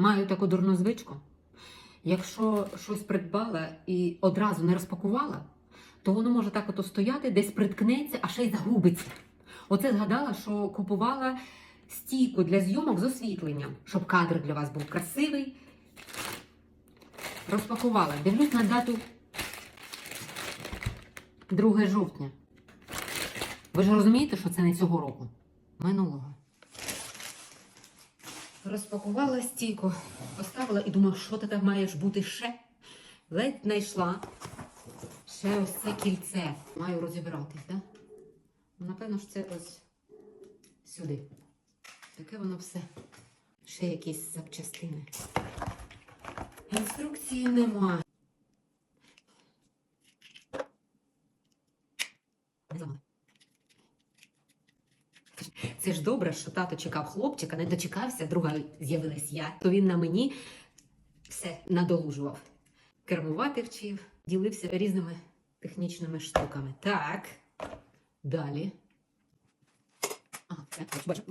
Маю таку дурну звичку. Якщо щось придбала і одразу не розпакувала, то воно може так ото стояти, десь приткнеться, а ще й загубиться. Оце згадала, що купувала стійку для зйомок з освітленням, щоб кадр для вас був красивий. Розпакувала. Дивлюсь на дату 2 жовтня. Ви ж розумієте, що це не цього року? Минулого. Розпакувала стійку, поставила і думаю, що ти там маєш бути ще. Ледь знайшла ще ось це кільце. Маю розібратись, так? Да? Напевно ж це ось сюди. Таке воно все. Ще якісь запчастини. Інструкції нема. Не. Це ж добре, що тато чекав хлопчика, не дочекався, друга з'явилась я, то він на мені все надолужував. Кермувати вчив, ділився різними технічними штуками. Так. Далі. Все, бачу.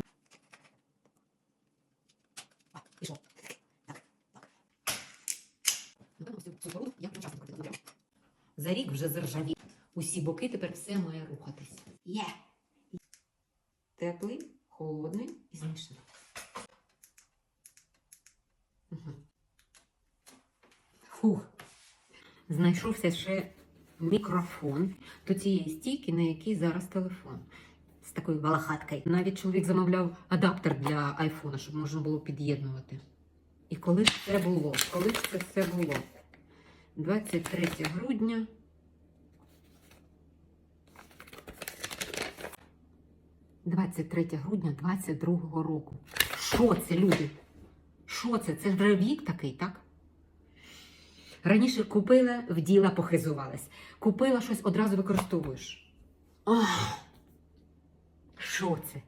Пішло. Так, так. Напевно, цю споруду я напряму. За рік вже заржавів. Усі боки тепер все має рухатись. Є. Теплий, холодний і змішаний. Фух. Знайшовся ще мікрофон до цієї стійки, на якій зараз телефон. З такою балахаткою. Навіть чоловік замовляв адаптер для айфона, щоб можна було під'єднувати. І коли ж це було? Коли ж це все було? 23 грудня. – 23 грудня 22 року. Що це, люди? Що це? Це вже вік такий, так? Раніше купила, вділа, похизувалась. Купила щось, одразу використовуєш. Ах, що це?